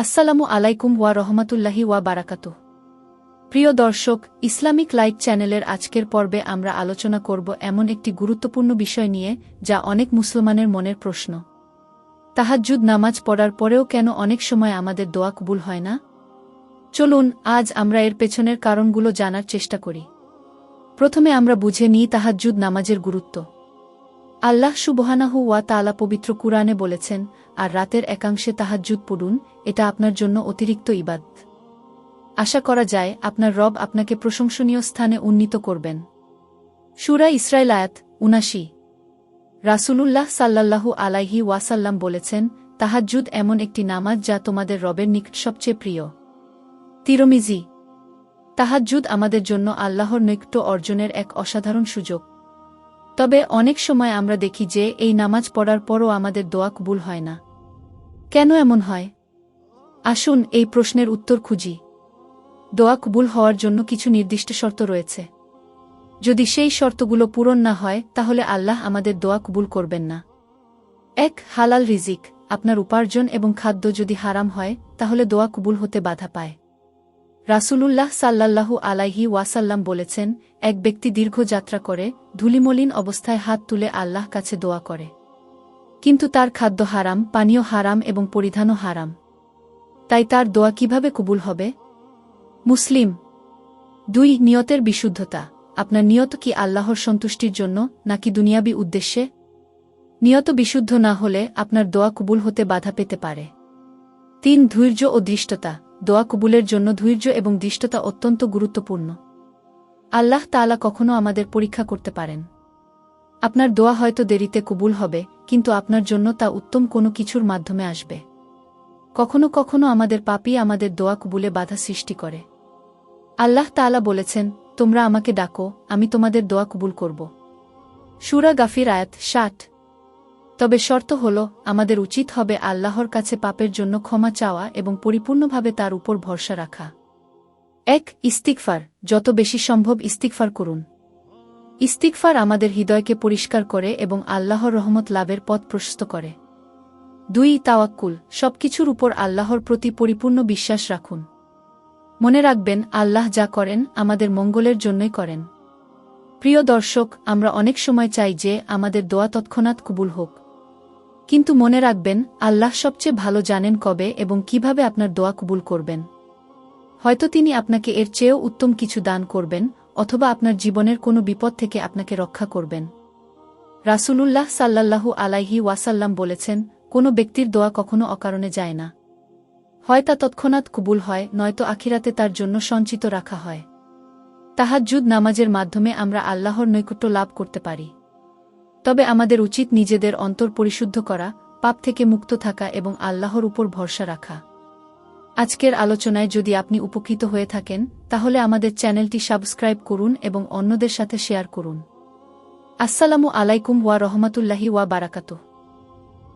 আসসালামু আলাইকুম ওয়া রহমতুল্লাহি ওয়া বারাকাত প্রিয় দর্শক, ইসলামিক লাইট চ্যানেলের আজকের পর্বে আমরা আলোচনা করব এমন একটি গুরুত্বপূর্ণ বিষয় নিয়ে, যা অনেক মুসলমানের মনের প্রশ্ন। তাহাজ্জুদ নামাজ পড়ার পরেও কেন অনেক সময় আমাদের দোয়া কবুল হয় না? চলুন, আজ আমরা এর পেছনের কারণগুলো জানার চেষ্টা করি। প্রথমে আমরা বুঝে নিই তাহাজ্জুদ নামাজের গুরুত্ব। আল্লাহ সুবহানাহু ওয়া তাআলা পবিত্র কুরআনে বলেছেন, আর রাতের একাংশে তাহাজ্জুদ পড়ুন, এটা আপনার জন্য অতিরিক্ত ইবাদ আশা করা যায়, আপনার রব আপনাকে প্রশংসনীয় স্থানে উন্নীত করবেন। সুরা ইসরায়েল আয়াত উনাশি। রাসূলুল্লাহ সাল্লাল্লাহু আলাইহি ওয়াসাল্লাম বলেছেন, তাহাজ্জুদ এমন একটি নামাজ যা তোমাদের রবের নিকট সবচেয়ে প্রিয়। তিরমিজি। তাহাজ্জুদ আমাদের জন্য আল্লাহর নৈকট্য অর্জনের এক অসাধারণ সুযোগ। তবে অনেক সময় আমরা দেখি যে এই নামাজ পড়ার পরও আমাদের দোয়া কবুল হয় না। কেন এমন হয়? আসুন এই প্রশ্নের উত্তর খুঁজি। দোয়া কবুল হওয়ার জন্য কিছু নির্দিষ্ট শর্ত রয়েছে। যদি সেই শর্তগুলো পূরণ না হয়, তাহলে আল্লাহ আমাদের দোয়া কবুল করবেন না। এক, হালাল রিজিক। আপনার উপার্জন এবং খাদ্য যদি হারাম হয়, তাহলে দোয়া কবুল হতে বাধা পায়। রাসূলুল্লাহ সাল্লাল্লাহু আলাইহি ওয়াসাল্লাম বলেছেন, এক ব্যক্তি দীর্ঘ যাত্রা করে, ধুলিমলিন অবস্থায় হাত তুলে আল্লাহ কাছে দোয়া করে। কিন্তু তার খাদ্য হারাম, পানীয় হারাম এবং পরিধানও হারাম। তাই তার দোয়া কীভাবে কবুল হবে? মুসলিম, দুই, নিয়তের বিশুদ্ধতা। আপনার নিয়ত কি আল্লাহর সন্তুষ্টির জন্য নাকি দুনিয়াবি উদ্দেশ্যে? নিয়ত বিশুদ্ধ না হলে আপনার দোয়া কবুল হতে বাধা পেতে পারে। তিন ধৈর্য ও দৃষ্টতা, দোয়া কবুলের জন্য ধৈর্য এবং দৃষ্টতা অত্যন্ত গুরুত্বপূর্ণ। আল্লাহ তাআলা কখনো আমাদের পরীক্ষা করতে পারেন। আপনার দোয়া হয়তো দেরিতে কবুল হবে, কিন্তু আপনার জন্য তা উত্তম কোনো কিছুর মাধ্যমে আসবে। কখনো কখনো আমাদের পাপই আমাদের দোয়া কবুলে বাধা সৃষ্টি করে। আল্লাহ তাআলা বলেছেন, তোমরা আমাকে ডাকো, আমি তোমাদের দোয়া কবুল করব। সুরা গাফির আয়াত ষাট। তবে শর্ত হল, আমাদের উচিত হবে আল্লাহর কাছে পাপের জন্য ক্ষমা চাওয়া এবং পরিপূর্ণভাবে তার উপর ভরসা রাখা। এক ইস্তিকফার যত বেশি সম্ভব ইস্তিকফার করুন। ইস্তিকফার আমাদের হৃদয়কে পরিষ্কার করে এবং আল্লাহর রহমত লাভের পথ প্রশস্ত করে। দুই, তাওয়াক্কুল। সবকিছুর উপর আল্লাহর প্রতি পরিপূর্ণ বিশ্বাস রাখুন। মনে রাখবেন, আল্লাহ যা করেন, আমাদের মঙ্গলের জন্যই করেন। প্রিয় দর্শক, আমরা অনেক সময় চাই যে আমাদের দোয়া তৎক্ষণাৎ কবুল হোক। কিন্তু মনে রাখবেন, আল্লাহ সবচেয়ে ভালো জানেন কবে এবং কীভাবে আপনার দোয়া কবুল করবেন। হয়তো তিনি আপনাকে এর চেয়েও উত্তম কিছু দান করবেন, অথবা আপনার জীবনের কোনো বিপদ থেকে আপনাকে রক্ষা করবেন। রাসূলুল্লাহ সাল্লাল্লাহু আলাইহি ওয়াসাল্লাম বলেছেন, কোনো ব্যক্তির দোয়া কখনো অকারণে যায় না। হয় তা তৎক্ষণাৎ কবুল হয়, নয়তো আখিরাতে তার জন্য সঞ্চিত রাখা হয়। তাহাজ্জুদ নামাজের মাধ্যমে আমরা আল্লাহর নৈকট্য লাভ করতে পারি। তবে আমাদের উচিত নিজেদের অন্তর পরিশুদ্ধ করা, পাপ থেকে মুক্ত থাকা এবং আল্লাহর উপর ভরসা রাখা। আজকের আলোচনায় যদি আপনি উপকৃত হয়ে থাকেন, তাহলে আমাদের চ্যানেলটি সাবস্ক্রাইব করুন এবং অন্যদের সাথে শেয়ার করুন। আসসালামু আলাইকুম ওয়া রহমতুল্লাহি ওয়া বারাকাতুহ।